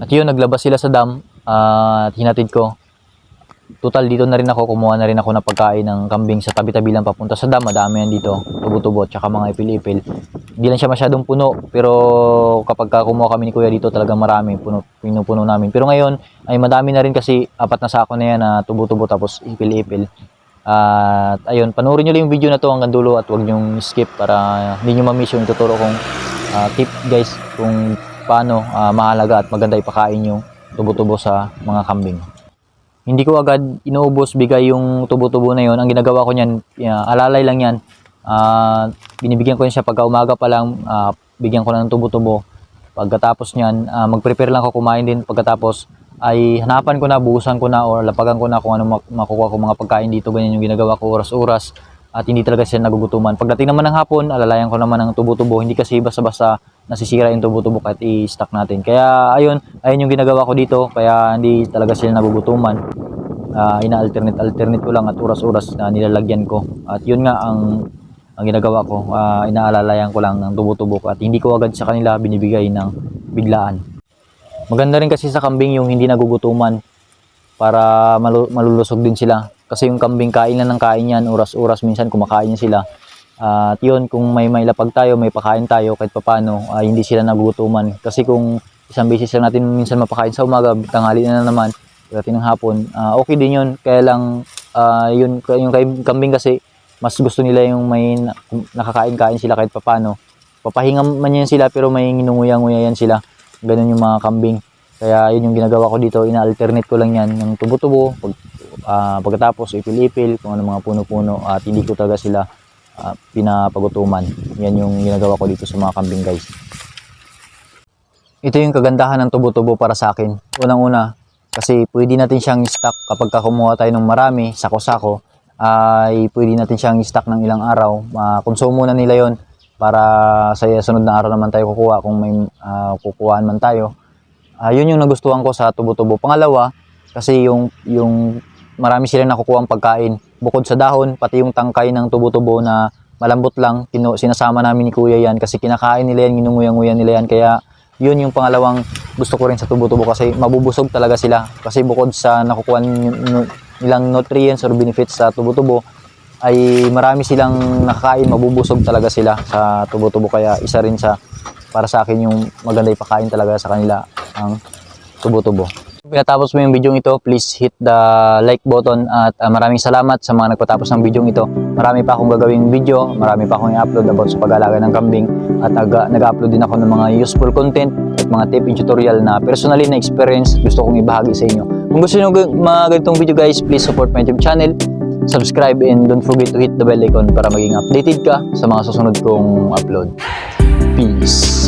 At yun, naglabas sila sa dam ah, at hinatid ko. Total, dito na rin ako, kumuha na rin ako ng pagkain ng kambing sa tabi-tabi lang papunta sa dam. Madami yan dito, tubo-tubo, tsaka mga ipil-ipil. Hindi lang siya masyadong puno, pero kapag ka kumuha kami ni Kuya dito, talagang marami, puno, pinupuno namin. Pero ngayon, ay madami na rin kasi apat na sako na yan na tubo-tubo tapos ipil-ipil. At ayun, panoorin nyo lang yung video na to hanggang dulo at huwag nyo skip para hindi nyo ma-miss yung ituturo kong ah, tip guys kung paano ah, mahalaga at maganda ipakain yung tubo-tubo sa mga kambing. Hindi ko agad inuubos bigay yung tubo-tubo na yon. Ang ginagawa ko niyan, ah, alalay lang yan. Ah, binibigyan ko yan siya pagka umaga pa lang, ah, bigyan ko na ng tubo-tubo. Pagkatapos niyan, ah, mag-prepare lang ako kumain din. Pagkatapos ay hanapan ko na, buhusan ko na or lapagan ko na kung ano mak- makukuha ko mga pagkain dito. Ganyan yung ginagawa ko oras-oras at hindi talaga siya nagugutuman. Pagdating naman ng hapon, alalayan ko naman ng tubo-tubo. Hindi kasi basta-basta nasisira yung tubo-tubo kahit i-stack natin. Kaya ayun, ayun yung ginagawa ko dito. Kaya hindi talaga sila nagugutuman. Ah, ina-alternate-alternate ko lang at oras-oras na nilalagyan ko. At yun nga ang ang ginagawa ko, ah, inaalalayan ko lang ng tubo-tubo at hindi ko agad sa kanila binibigay ng biglaan. Maganda rin kasi sa kambing yung hindi nagugutuman para malu- malulusog din sila. Kasi yung kambing kain lang ng kain yan, oras-oras minsan kumakain yan sila. at yun, kung may mailapag tayo, may pakain tayo kahit papano, ay hindi sila nagugutuman. Kasi kung isang beses lang natin minsan mapakain sa umaga, tanghali na naman, pagdating ng hapon, ah, okay din yun. Kaya lang, ah, yun, yung kambing kasi, mas gusto nila yung may na- nakakain-kain sila kahit papano. Papahinga man yan sila pero may nginunguya-nguya yan sila. Ganun yung mga kambing. Kaya yun yung ginagawa ko dito, ina-alternate ko lang yan ng tubo-tubo, pag, ah, pagkatapos ipil-ipil, kung ano mga puno-puno at hindi ko talaga sila ah, pinapagutuman. Yan yung ginagawa ko dito sa mga kambing guys. Ito yung kagandahan ng tubo-tubo para sa akin. Unang-una, kasi pwede natin siyang stock kapag ka kumuha tayo ng marami, sako-sako, ay pwede natin siyang stock ng ilang araw. Uh, konsumo na nila yon para sa sunod na araw naman tayo kukuha kung may ah, kukuhaan man tayo. Ah, yun yung nagustuhan ko sa tubo-tubo. Pangalawa, kasi yung, yung marami sila nakukuha pagkain. Bukod sa dahon, pati yung tangkay ng tubo-tubo na malambot lang, kinu- sinasama namin ni Kuya yan kasi kinakain nila yan, ginunguya-nguya nila yan. Kaya yun yung pangalawang gusto ko rin sa tubo-tubo kasi mabubusog talaga sila. Kasi bukod sa nakukuha nilang nutrients or benefits sa tubo-tubo, ay marami silang nakakain, mabubusog talaga sila sa tubo-tubo. Kaya isa rin sa, para sa akin yung maganda ipakain talaga sa kanila ang tubo-tubo. Kung Pinatapos mo yung video ito, please hit the like button at ah, maraming salamat sa mga nagpatapos ng video ito. Marami pa akong gagawing video, marami pa akong i-upload about sa pag-alaga ng kambing at aga- nag-upload din ako ng mga useful content at mga tip and tutorial na personally na experience gusto kong ibahagi sa inyo. Kung gusto niyo g- mga ganitong video guys, please support my YouTube channel, subscribe and don't forget to hit the bell icon para maging updated ka sa mga susunod kong upload. Peace!